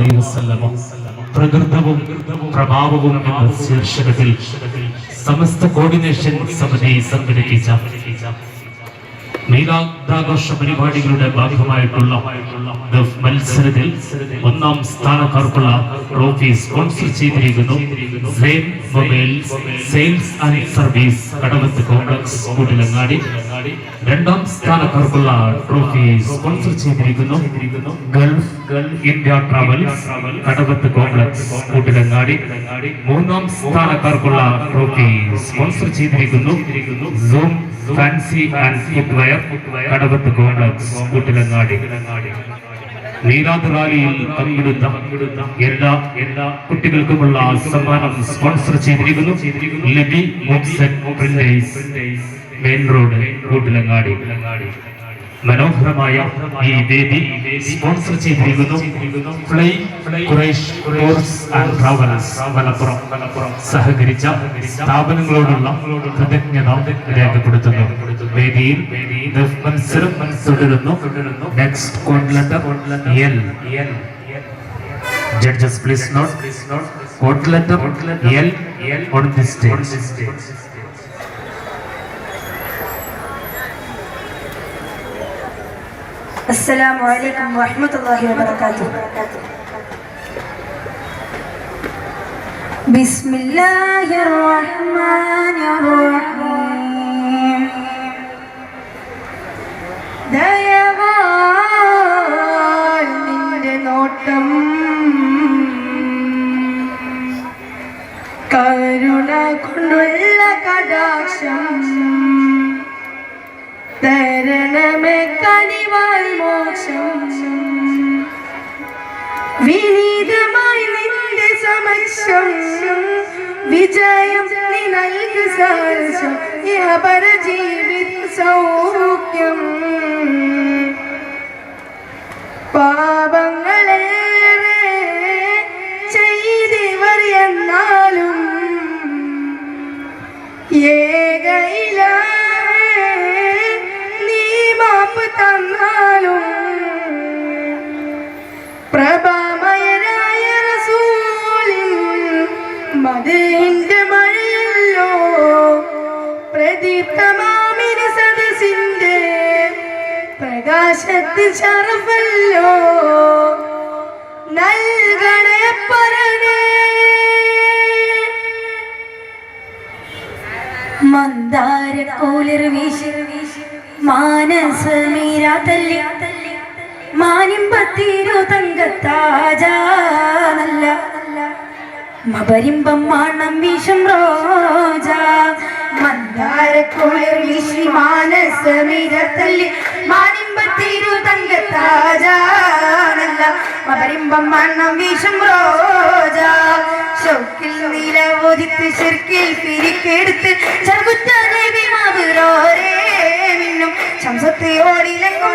അലൈഹി വസല്ലമ പ്രകൃതവും പ്രഭാവവും എന്ന ശീർഷകത്തിൽ സമസ്ത കോർഡിനേഷൻ സമിതി സംഘടിപ്പിച്ച മീലാദാഘോഷ പരിപാടികളുടെ ഭാഗമായിട്ടുള്ള മത്സരത്തിൽ ഒന്നാം സ്ഥാനക്കാർക്കുള്ള ട്രോഫി സ്പോൺസർ ചെയ്തിരിക്കുന്നു. Same mobiles sales and service Kadavath complex Koottilangadi. രണ്ടാം സ്ഥാനക്കാർക്കുള്ള ട്രോഫി സ്പോൺസർ ചെയ്തിരിക്കുന്നു. Gulf India travels Kadakath complex Koottilangadi. മൂന്നാം സ്ഥാനക്കാർക്കുള്ള ട്രോഫി സ്പോൺസർ ചെയ്തിരിക്കുന്നു. Zoom fancy and footwear Kadakath complex Koottilangadi. നീരാത് റാലിയിൽ പങ്കെടുത്ത എല്ലാ എല്ലാ കുട്ടികൾക്കുമുള്ള സമ്മാനം സ്പോൺസർ ചെയ്തിരിക്കുന്നു. ലിബി മെയിൻ റോഡ് കൂട്ടിലങ്ങാടി. മനോഹരമായ ഈ വേദി സ്പോൺസർ ചെയ്തിരിക്കുന്നു സഹകരിച്ച സ്ഥാപനങ്ങളോടുള്ള കൃതജ്ഞത രേഖപ്പെടുത്തുന്നു. വേദിയിൽ മത്സരം തുടരുന്നു. Next code letter L please note code letter L on the stage السلام عليكم ورحمة الله وبركاته بسم الله الرحمن الرحيم ദയവാൽ നിന്റെ നോട്ടം കരുണ കൊണ്ടുള്ള കടാക്ഷം തരണമേ കനിവാൽ മോക്ഷം. വിനീതമായി നിന്റെ സമക്ഷം. വിജയം നീ നൽകു സാരസം യഹപര ജീവിത സൗഖ്യം. പാപങ്ങളേറെ പ്രകാശത്തിൽ ചറഫല്ലോ നൽകണേ പരനേ മന്ദാര കൂലിർ വീശി മാനസമീരാതല്ലി തല്ലി. തങ്കത്താജ നല്ല. മപരിമ്പം മാണം വീശും റോജ. മന്ദാര കൂലിർ വീശി മാനസമീരാതല്ലി മാനിമ്പത്തിരു തങ്കത്താജ മകരിമ്പം മണ്ണം മാണം വീശും റോജ. ഷൗക്കിൽ നിലവോദിത്ത് ശിർക്കിൽ പിരിക്കെടുത്ത് ചെറുകുറ്റ നബി മാവുറോരേ മിന്നും. ശംസത്തെ ഓടിയിലെങ്കും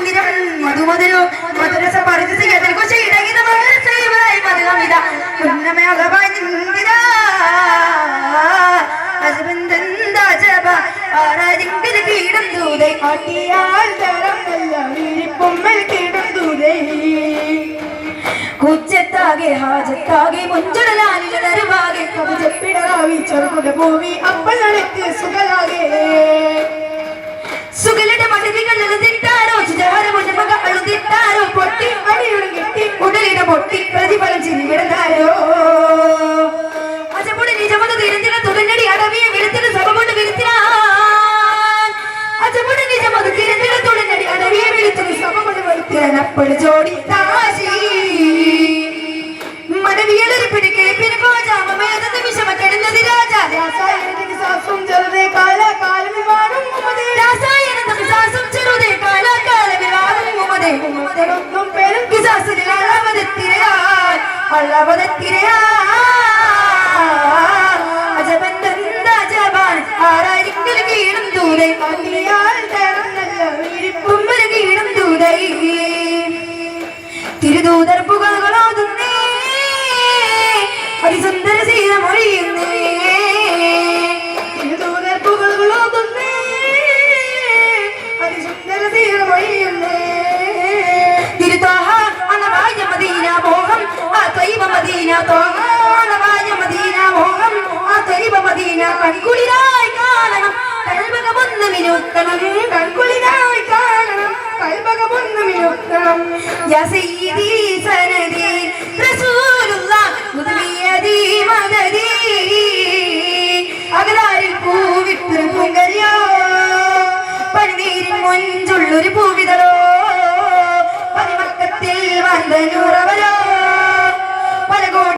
കീടം ദൂതൈ കാട്ടിയാൽ തരം നല്ല വീരിപ്പൊമ്മൽ കീടം ദൂതൈ. കുച്ചത്താകെ ഹാജത്താകെ മുഞ്ചടലാലിലരുവാകെ കവിജപ്പിടറാവി ചെറുകുട ഭൂമി അപ്പളെത്തി സുഖലാകെ. സുഖലുടെ മടവികൾ എഴുതിട്ടാരോ ചിതവരമുണ്ട് മക എഴുതിട്ടാരോ പൊട്ടി അടിയുടെ കെട്ടി ഉടലിട പൊട്ടി പ്രതിഫലം ചിരിവിടുന്നാരോ വരുത്തിയാൻ തിരുതൂതർപ്പുകളോതുന്നേ അതിസുന്ദര സീത മൊഴിയുന്നേ തിരുതൂതർപ്പുകളോതുന്നേ അതിസുന്ദര സീത മൊഴിയുന്നേ തിരുത്തോഹ അണവായ മദീന മോഹം. ആ ത്വയ്ബ മദീന തോഹ അണവായ മദീന മോഹം. ആ ത്വയ്ബ മദീന കൺകുളിരായി കാണണം. കൽവകമൊന്ന് മിനുത്തണം കൺകുളിരായി കാണണം. കൽവകമൊന്ന് മിനുത്തണം യാ പൂവിതലോ പൂവിതളോ. പതിമക്കത്തിൽ വന്ന നൂറ